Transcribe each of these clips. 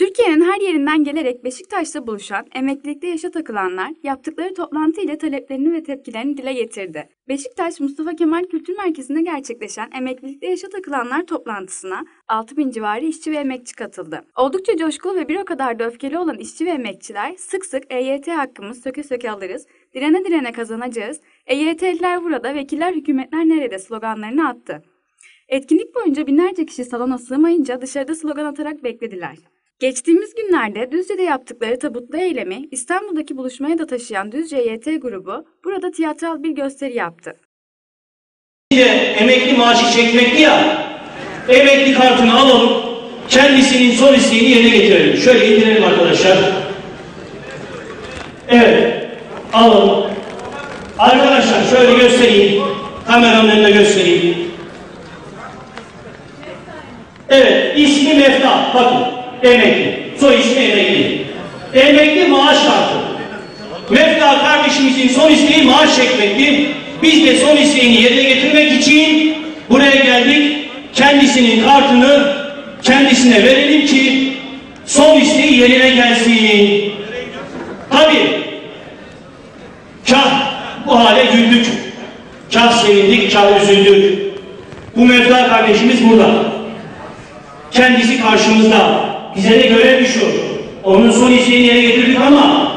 Türkiye'nin her yerinden gelerek Beşiktaş'ta buluşan, emeklilikte yaşa takılanlar yaptıkları toplantı ile taleplerini ve tepkilerini dile getirdi. Beşiktaş Mustafa Kemal Kültür Merkezi'nde gerçekleşen emeklilikte yaşa takılanlar toplantısına 6000 civarı işçi ve emekçi katıldı. Oldukça coşkulu ve bir o kadar da öfkeli olan işçi ve emekçiler sık sık EYT hakkımız söke söke alırız, direne direne kazanacağız, EYT'liler burada, vekiller hükümetler nerede sloganlarını attı. Etkinlik boyunca binlerce kişi salona sığmayınca dışarıda slogan atarak beklediler. Geçtiğimiz günlerde Düzce'de yaptıkları tabutlu eylemi İstanbul'daki buluşmaya da taşıyan Düzce YT grubu burada tiyatral bir gösteri yaptı. emekli maaşı çekmekti ya, emekli kartını alalım, kendisinin son isteğini yerine getirelim. Şöyle indirelim arkadaşlar. Evet, alalım. Arkadaşlar şöyle göstereyim, kameranın önüne göstereyim. Evet, ismi Mefta, bakın, emekli, soy ismi emekli. Emekli maaş kartı. Mefta kardeşimizin son isteği maaş çekmekti. Biz de son isteğini yerine getirmek için buraya geldik. Kendisinin kartını kendisine verelim ki son isteği yerine gelsin. Tabii kah bu hale güldük. Kah sevindik, kah üzüldük. Bu Mefta kardeşimiz burada. Kendisi karşımızda. Bize de görev düşüyor. Onun son isteğini yerine getirdik ama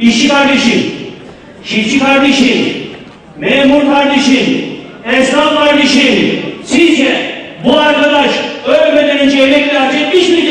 İşçi kardeşim, çiftçi kardeşim, memur kardeşim, esnaf kardeşim, sizce bu arkadaş ölmeden önce emekli hak etmiş miydi?